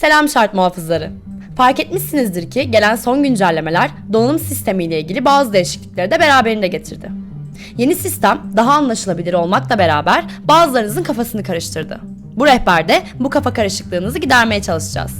Selam şart muhafızları. Fark etmişsinizdir ki gelen son güncellemeler donanım sistemiyle ilgili bazı değişiklikleri de beraberinde getirdi. Yeni sistem daha anlaşılabilir olmakla beraber bazılarınızın kafasını karıştırdı. Bu rehberde bu kafa karışıklığınızı gidermeye çalışacağız.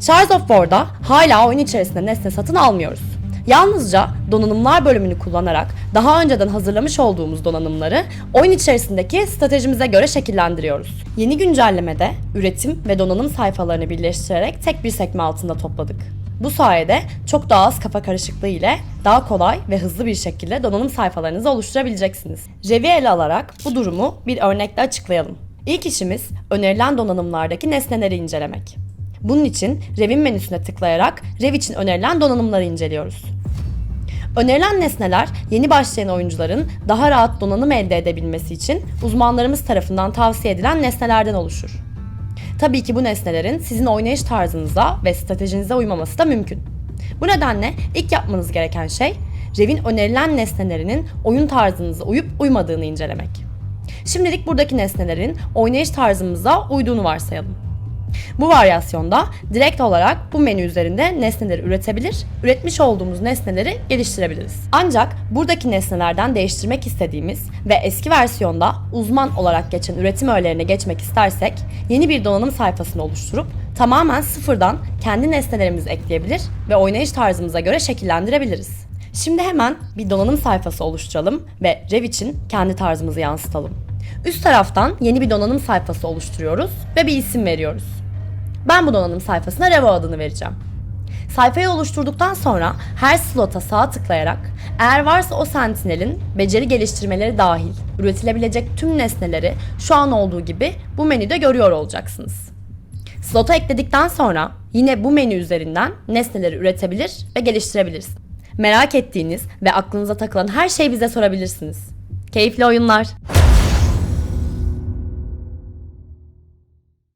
Shards of War'da hala oyun içerisinde nesne satın almıyoruz. Yalnızca donanımlar bölümünü kullanarak daha önceden hazırlamış olduğumuz donanımları oyun içerisindeki stratejimize göre şekillendiriyoruz. Yeni güncellemede üretim ve donanım sayfalarını birleştirerek tek bir sekme altında topladık. Bu sayede çok daha az kafa karışıklığı ile daha kolay ve hızlı bir şekilde donanım sayfalarınızı oluşturabileceksiniz. Rev'i ele alarak bu durumu bir örnekle açıklayalım. İlk işimiz önerilen donanımlardaki nesneleri incelemek. Bunun için Rev'in menüsüne tıklayarak Rev için önerilen donanımları inceliyoruz. Önerilen nesneler yeni başlayan oyuncuların daha rahat donanım elde edebilmesi için uzmanlarımız tarafından tavsiye edilen nesnelerden oluşur. Tabii ki bu nesnelerin sizin oynayış tarzınıza ve stratejinize uymaması da mümkün. Bu nedenle ilk yapmanız gereken şey Rev'in önerilen nesnelerinin oyun tarzınıza uyup uymadığını incelemek. Şimdilik buradaki nesnelerin oynayış tarzımıza uyduğunu varsayalım. Bu varyasyonda direkt olarak bu menü üzerinde nesneleri üretebilir, üretmiş olduğumuz nesneleri geliştirebiliriz. Ancak buradaki nesnelerden değiştirmek istediğimiz ve eski versiyonda uzman olarak geçen üretim öğelerine geçmek istersek yeni bir donanım sayfasını oluşturup tamamen sıfırdan kendi nesnelerimizi ekleyebilir ve oynayış tarzımıza göre şekillendirebiliriz. Şimdi hemen bir donanım sayfası oluşturalım ve Rev için kendi tarzımızı yansıtalım. Üst taraftan yeni bir donanım sayfası oluşturuyoruz ve bir isim veriyoruz. Ben bu donanım sayfasına Revo adını vereceğim. Sayfayı oluşturduktan sonra her slota sağ tıklayarak eğer varsa o sentinelin beceri geliştirmeleri dahil üretilebilecek tüm nesneleri şu an olduğu gibi bu menüde görüyor olacaksınız. Slota ekledikten sonra yine bu menü üzerinden nesneleri üretebilir ve geliştirebilirsiniz. Merak ettiğiniz ve aklınıza takılan her şeyi bize sorabilirsiniz. Keyifli oyunlar.